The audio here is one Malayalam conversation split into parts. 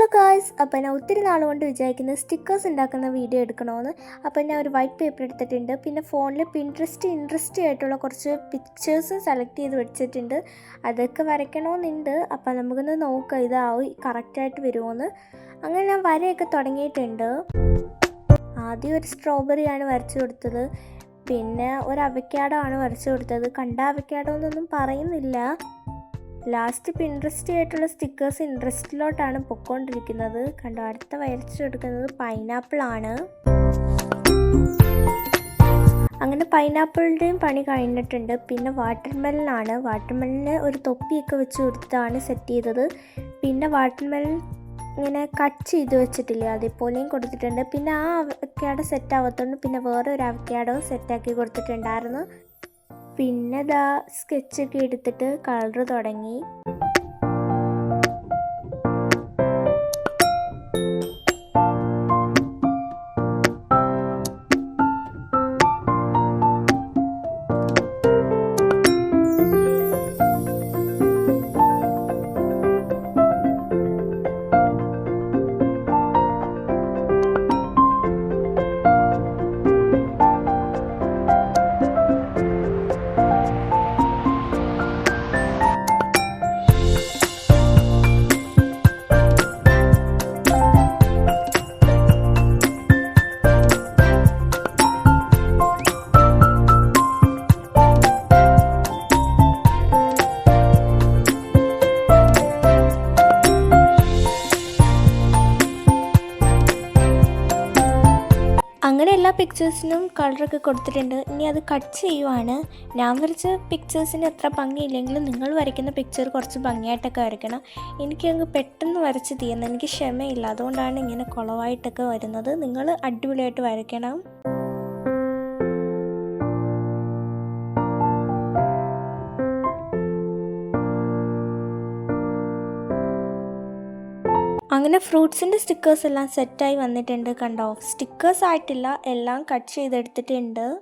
ഹലോ ഗായ്സ് അപ്പോൾ ഞാൻ ഒത്തിരി നാൾ കൊണ്ട് വിചാരിക്കുന്നത് സ്റ്റിക്കേഴ്സ് ഉണ്ടാക്കുന്ന വീഡിയോ എടുക്കണമെന്ന് അപ്പോൾ ഞാൻ ഒരു വൈറ്റ് പേപ്പർ എടുത്തിട്ടുണ്ട്. പിന്നെ ഫോണിൽ പിൻട്രസ്റ്റ് ഇൻട്രസ്റ്റ് ആയിട്ടുള്ള കുറച്ച് പിക്ചേഴ്സും സെലക്ട് ചെയ്ത് വെച്ചിട്ടുണ്ട്. അതൊക്കെ വരയ്ക്കണമെന്നുണ്ട് അപ്പോൾ നമുക്കൊന്ന് നോക്കാം ഇതാവും കറക്റ്റായിട്ട് വരുമോയെന്ന് അങ്ങനെ ഞാൻ വരയൊക്കെ തുടങ്ങിയിട്ടുണ്ട്. ആദ്യം ഒരു സ്ട്രോബെറിയാണ് വരച്ചു കൊടുത്തത്. പിന്നെ ഒരു അവക്കാഡോ ആണ് വരച്ചു കൊടുത്തത്. കണ്ട അവക്കാഡോ എന്നൊന്നും പറയുന്നില്ല. ലാസ്റ്റ് പിൻട്രസ്റ്റ് ആയിട്ടുള്ള സ്റ്റിക്കേഴ്സ് ഇൻട്രസ്റ്റിലോട്ടാണ് പൊക്കോണ്ടിരിക്കുന്നത്. കണ്ടോ അടുത്ത വരച്ചെടുക്കുന്നത് പൈനാപ്പിൾ ആണ്. അങ്ങനെ പൈനാപ്പിളിന്റെയും പണി കഴിഞ്ഞിട്ടുണ്ട്. പിന്നെ വാട്ടർമെലനാണ് വാട്ടർമെലന് ഒരു തൊപ്പിയൊക്കെ വെച്ച് കൊടുത്താണ് സെറ്റ് ചെയ്തത്. പിന്നെ വാട്ടർമെലൻ ഇങ്ങനെ കട്ട് ചെയ്ത് വെച്ചിട്ടില്ല അതേപോലെയും കൊടുത്തിട്ടുണ്ട്. പിന്നെ ആ അവക്കാഡോ സെറ്റ് ആവത്തോണ്ട് പിന്നെ വേറെ ഒരു അവക്കാഡോ സെറ്റാക്കി കൊടുത്തിട്ടുണ്ടായിരുന്നു. പിന്നെ ദാ സ്കെച്ചൊക്കെ എടുത്തിട്ട് കളർ തുടങ്ങി. എല്ലാ പിക്ചേഴ്സിനും കളറൊക്കെ കൊടുത്തിട്ടുണ്ട്. ഇനി അത് കട്ട് ചെയ്യുവാണ്. ഞാൻ വരച്ച പിക്ചേഴ്സിന് എത്ര ഭംഗിയില്ലെങ്കിലും നിങ്ങൾ വരയ്ക്കുന്ന പിക്ചർ കുറച്ച് ഭംഗിയായിട്ടൊക്കെ വരയ്ക്കണം. എനിക്ക് അങ്ങ് പെട്ടെന്ന് വരച്ച് തീയുന്നത് എനിക്ക് ക്ഷമയില്ല. അതുകൊണ്ടാണ് ഇങ്ങനെ കുളവായിട്ടൊക്കെ വരുന്നത്. നിങ്ങൾ അടിപൊളിയായിട്ട് വരയ്ക്കണം. അങ്ങനെ ഫ്രൂട്ട്സിന്റെ സ്റ്റിക്കേഴ്സ് എല്ലാം സെറ്റായി വന്നിട്ടുണ്ട് കണ്ടോ? സ്റ്റിക്കേഴ്സ് ആയിട്ടില്ല എല്ലാം കട്ട് ചെയ്തെടുത്തിട്ടുണ്ട്.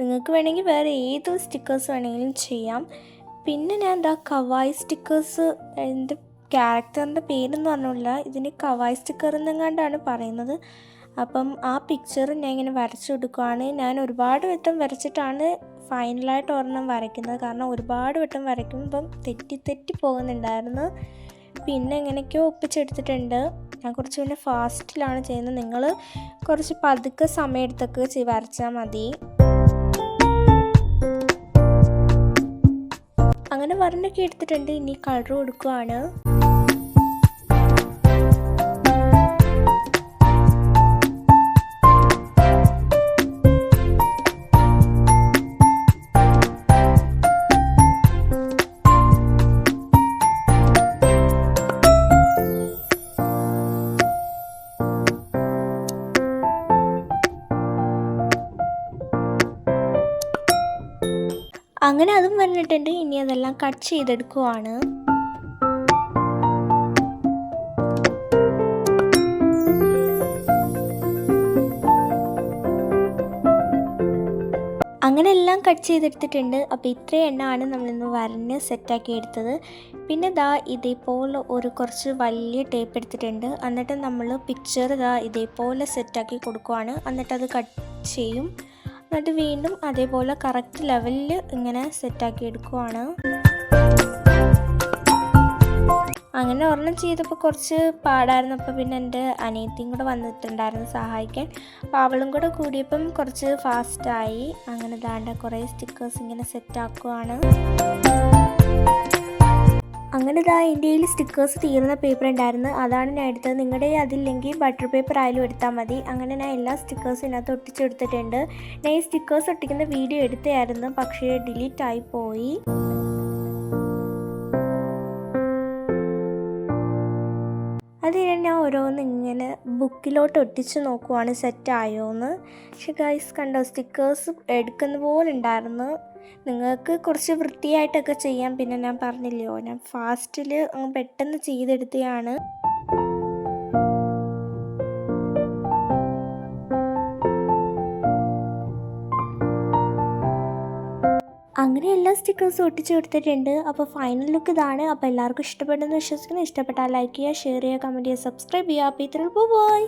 നിങ്ങൾക്ക് വേണമെങ്കിൽ വേറെ ഏത് സ്റ്റിക്കേഴ്സ് വേണമെങ്കിലും ചെയ്യാം. പിന്നെ ഞാൻ എന്താ കവായി സ്റ്റിക്കേഴ്സ് എന്റെ ക്യാരക്ടറിന്റെ പേരെന്ന് പറഞ്ഞില്ല ഇതിന് കവായി സ്റ്റിക്കർ എന്നെങ്ങാണ്ടാണ് പറയുന്നത്. അപ്പം ആ പിക്ചർ ഞാൻ ഇങ്ങനെ വരച്ചു കൊടുക്കുവാണ്. ഞാൻ ഒരുപാട് വട്ടം വരച്ചിട്ടാണ് ഫൈനലായിട്ട് ഒരെണ്ണം വരയ്ക്കുന്നത്. കാരണം ഒരുപാട് വട്ടം വരയ്ക്കുമ്പം തെറ്റി തെറ്റി പോകുന്നുണ്ടായിരുന്നു. പിന്നെ എങ്ങനെയൊക്കെയോ ഒപ്പിച്ചെടുത്തിട്ടുണ്ട്. ഞാൻ കുറച്ച് പിന്നെ ഫാസ്റ്റിലാണ് ചെയ്യുന്നത്. നിങ്ങൾ കുറച്ച് പതുക്കെ സമയമെടുത്തൊക്കെ വരച്ചാൽ മതി. അങ്ങനെ വരണൊക്കെ എടുത്തിട്ടുണ്ട്. ഇനി കളർ കൊടുക്കുവാണ്. അങ്ങനെ അതും വന്നിട്ടുണ്ട്. ഇനി അതെല്ലാം കട്ട് ചെയ്തെടുക്കുവാണ്. അങ്ങനെ എല്ലാം കട്ട് ചെയ്തെടുത്തിട്ടുണ്ട്. അപ്പോൾ ഇത്രയും എണ്ണമാണ് നമ്മളിന്ന് വരഞ്ഞ് സെറ്റാക്കി എടുത്തത്. പിന്നെ ദാ ഇതേപോലെ ഒരു കുറച്ച് വലിയ ടേപ്പ് എടുത്തിട്ടുണ്ട്. എന്നിട്ട് നമ്മൾ പിക്ചർ ദാ ഇതേപോലെ സെറ്റാക്കി കൊടുക്കുവാണ്. എന്നിട്ട് അത് കട്ട് ചെയ്യും. എന്നിട്ട് വീണ്ടും അതേപോലെ കറക്റ്റ് ലെവലിൽ ഇങ്ങനെ സെറ്റാക്കി എടുക്കുവാണ്. അങ്ങനെ ഒരെണ്ണം ചെയ്തപ്പോൾ കുറച്ച് പാടായിരുന്നു. അപ്പോൾ പിന്നെ എന്റെ അനിയത്തിയും കൂടെ വന്നിട്ടുണ്ടായിരുന്നു സഹായിക്കാൻ. അപ്പോൾ അവളും കൂടെ കൂടിയപ്പം കുറച്ച് ഫാസ്റ്റായി അങ്ങനെ ദാണ്ട കുറേ സ്റ്റിക്കേഴ്സ് ഇങ്ങനെ സെറ്റാക്കുവാണ് അങ്ങനെ ഇതാ എന്റെ കയ്യിൽ സ്റ്റിക്കേഴ്സ് തീർന്ന പേപ്പർ ഉണ്ടായിരുന്നു. അതാണ് ഞാൻ എടുത്തത്. നിങ്ങളുടെ അതില്ലെങ്കിൽ ബട്ടർ പേപ്പർ ആയാലും എടുത്താൽ മതി. അങ്ങനെ ഞാൻ എല്ലാ സ്റ്റിക്കേഴ്സും ഇതിനകത്ത് ഒട്ടിച്ചെടുത്തിട്ടുണ്ട്. ഞാൻ ഈ സ്റ്റിക്കേഴ്സ് ഒട്ടിക്കുന്ന വീഡിയോ എടുത്തായിരുന്നു പക്ഷേ ഡിലീറ്റ് ആയി പോയി. അത് ഞാൻ ഓരോന്ന് ഇങ്ങനെ ബുക്കിലോട്ട് ഒട്ടിച്ച് നോക്കുവാണ് സെറ്റായോന്ന് പക്ഷെ ഗൈസ് കണ്ടോ സ്റ്റിക്കേഴ്സ് എടുക്കുന്ന പോലെ ഉണ്ടായിരുന്നു. നിങ്ങൾക്ക് കുറച്ച് വൃത്തിയായിട്ടൊക്കെ ചെയ്യാം. പിന്നെ ഞാൻ പറഞ്ഞില്ലയോ ഞാൻ ഫാസ്റ്റിൽ അങ്ങ് പെട്ടെന്ന് ചെയ്തെടുത്തതാണ് അങ്ങനെ എല്ലാ സ്റ്റിക്കേഴ്സും ഒട്ടിച്ച് കൊടുത്തിട്ടുണ്ട്. അപ്പോൾ ഫൈനൽ ലുക്ക് ഇതാണ്. അപ്പോൾ എല്ലാവർക്കും ഇഷ്ടപ്പെട്ടെന്ന് വിശ്വസിക്കുന്നു. ഇഷ്ടപ്പെട്ടാൽ ലൈക്ക് ചെയ്യുക ഷെയർ ചെയ്യുക കമന്റ് ചെയ്യുക സബ്സ്ക്രൈബ് ചെയ്യുക. അപ്പോൾ ഇത്രയും ബൈ.